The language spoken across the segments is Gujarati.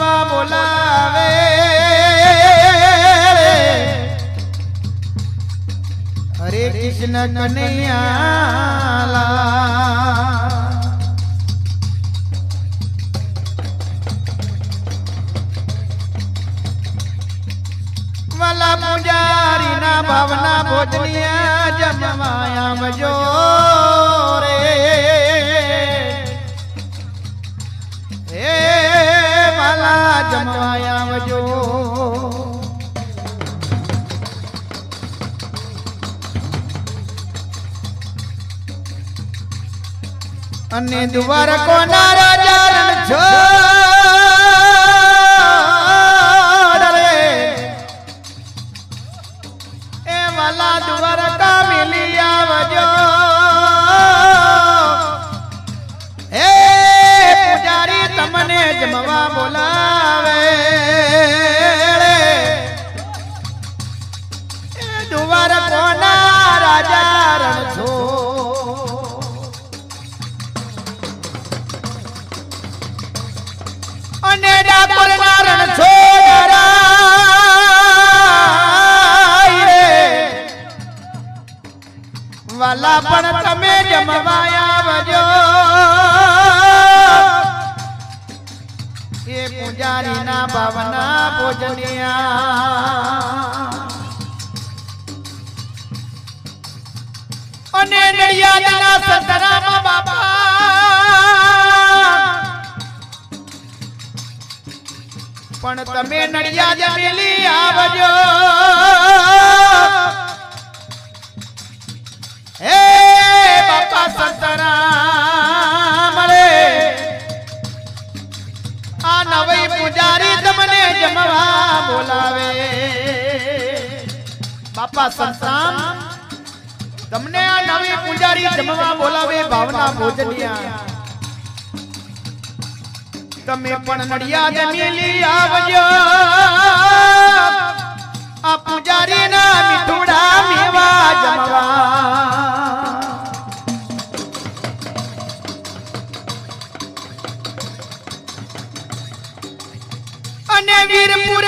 જમવા બોલાવે હરે કૃષ્ણ કનૈયા અને દ્વારકો ના રાજા રણ છોડ પણ તમે જમવા આવજો એ પૂજારીના ભાવના ભોજનિયા. અને નડિયાદના સંતરામા બાપા. પણ તમે નડિયાદ મેલી આવજો. બાપા સંતરામ રે આ નવી પૂજારી તમને જમવા બોલાવે. બાપા સંતરામ તમને આ નવી પૂજારી જમવા બોલાવે ભાવના ભોજનિયા. તમે પણ નડિયાદ મેલી આવજો. આ પૂજારી ના મીઠુડા મેવા જમવા. અને વીરપુર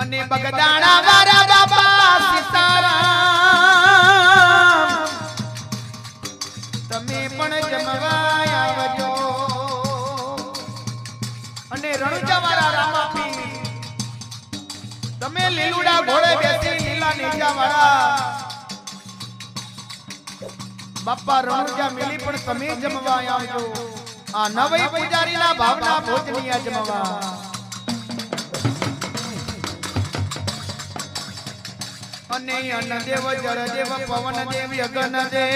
અને બગદાણા વારા બાપા સીતારામ. તમે પણ જમવા આવજો. અને રણુજા વાળા રામાપી, તમે લીલુડા ઘોડે બેસી લીલા નીચા વાળા. બાપા રણુજા મિલી પણ તમે જમવા આવજો. આ નવી પૂજારીના ભાવના ભોજની જમવા. અને અન્નદેવ જળદેવ પવનદેવ દેવ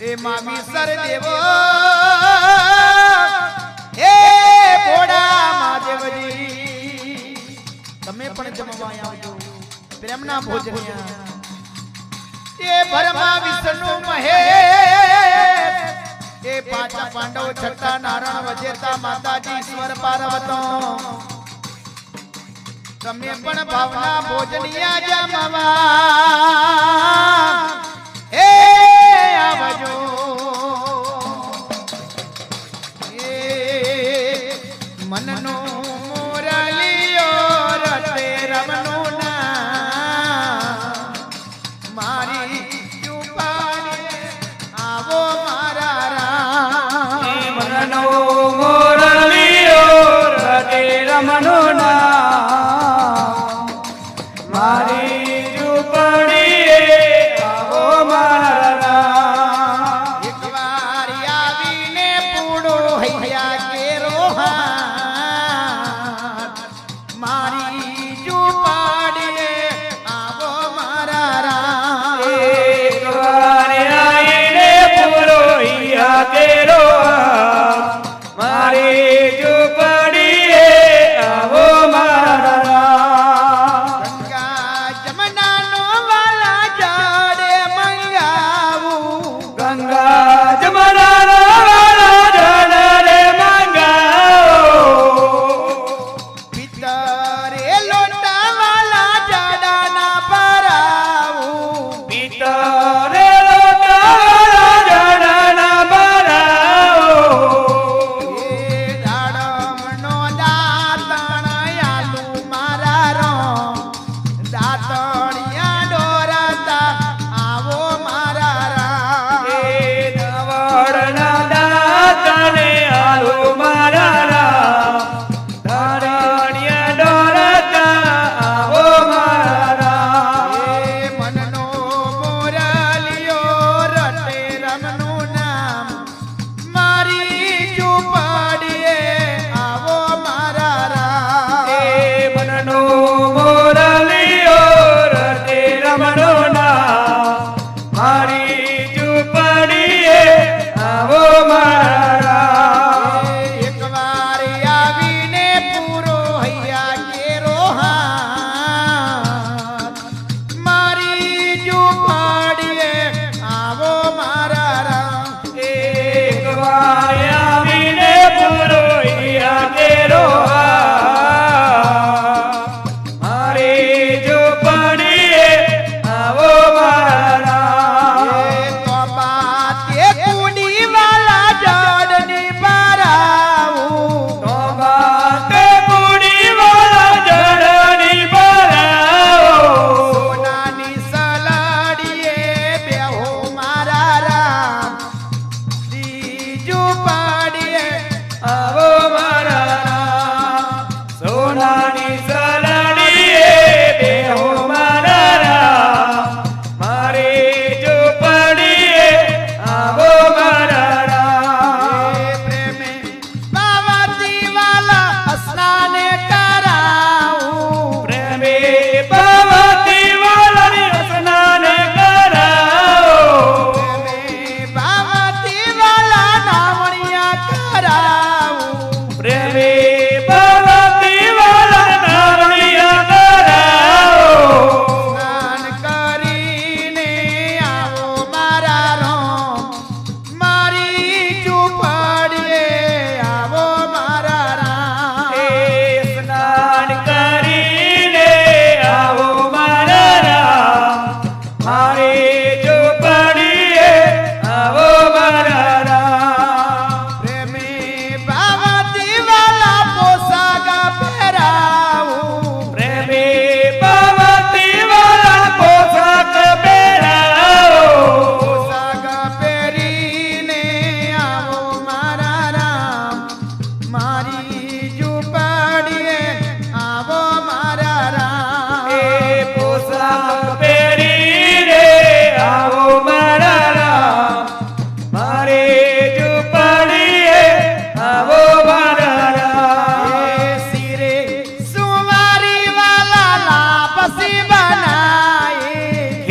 એ મામી સરદેવ. હે ભોળા મહાદેવજી. તમે પણ જમવા આવજો. પ્રેમના ભોજન એ ભરમા વિષ્ણુ મહે એ પાંચ પાંડવ છઠ્ઠા નારાયણ વજેતા માતાજી ઈશ્વર પાર્વતો. તમે પણ ભાવના ભોજનિયા જમવા. એ આવજો. એ મનનો મોરલિયો રતે રમનો ના મારી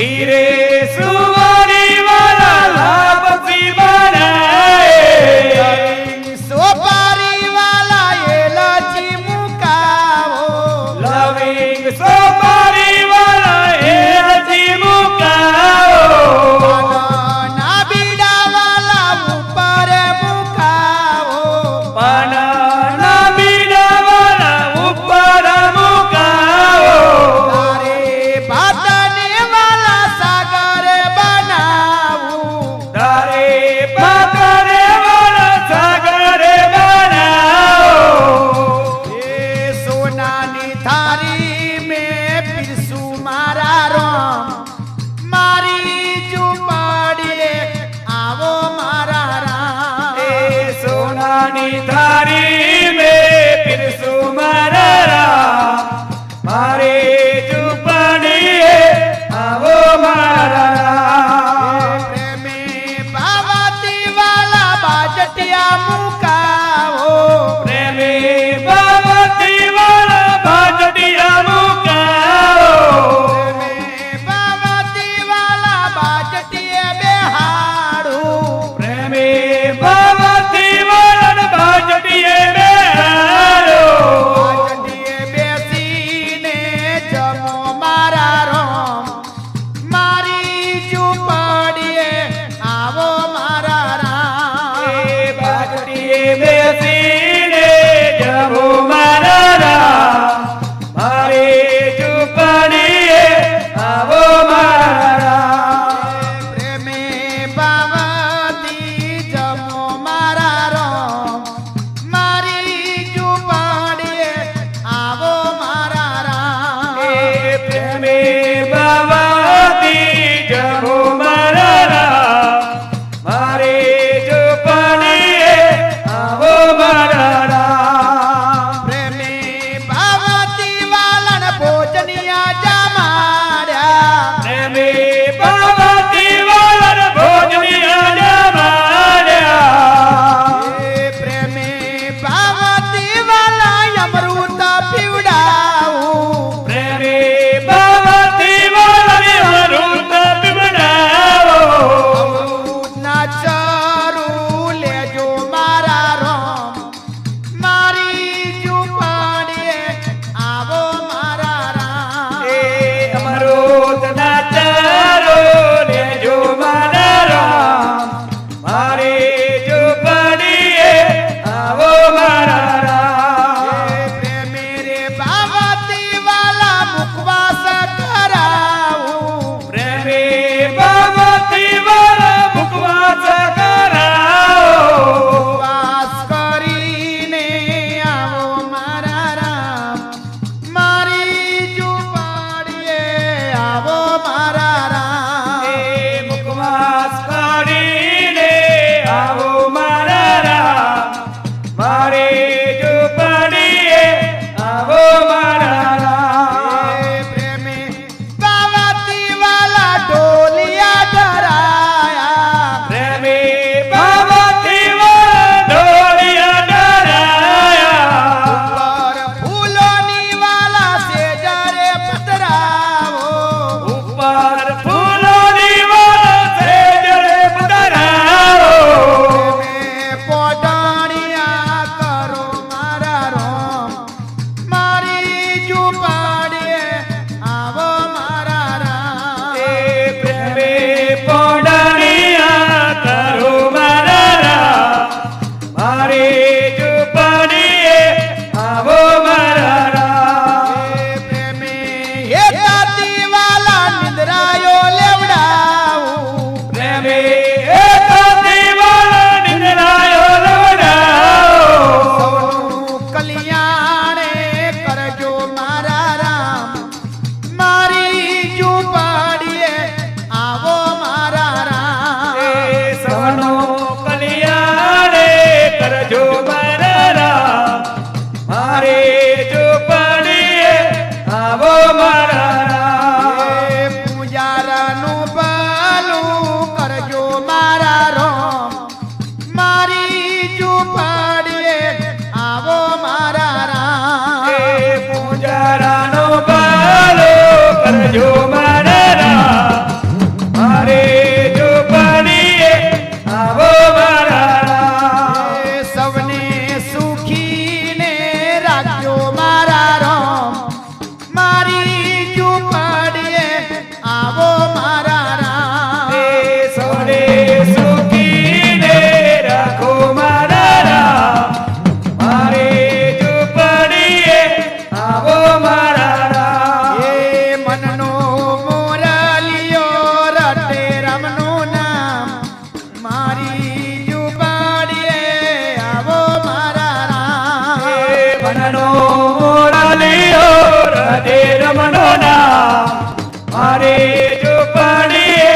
હીરે મનનો રાલીઓ હૃદય રમનો ના મારે જો પાણી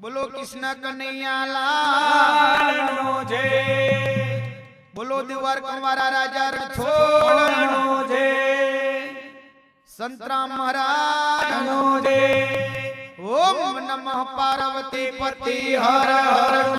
બોલો કૃષ્ણ કનૈયા લાલ બોલો દેવાર કુંવારા રાજા રણછોડ નો જય. સંતરામ મહારાજ ઓમ નમઃ પાર્વતી પતિ હર હર.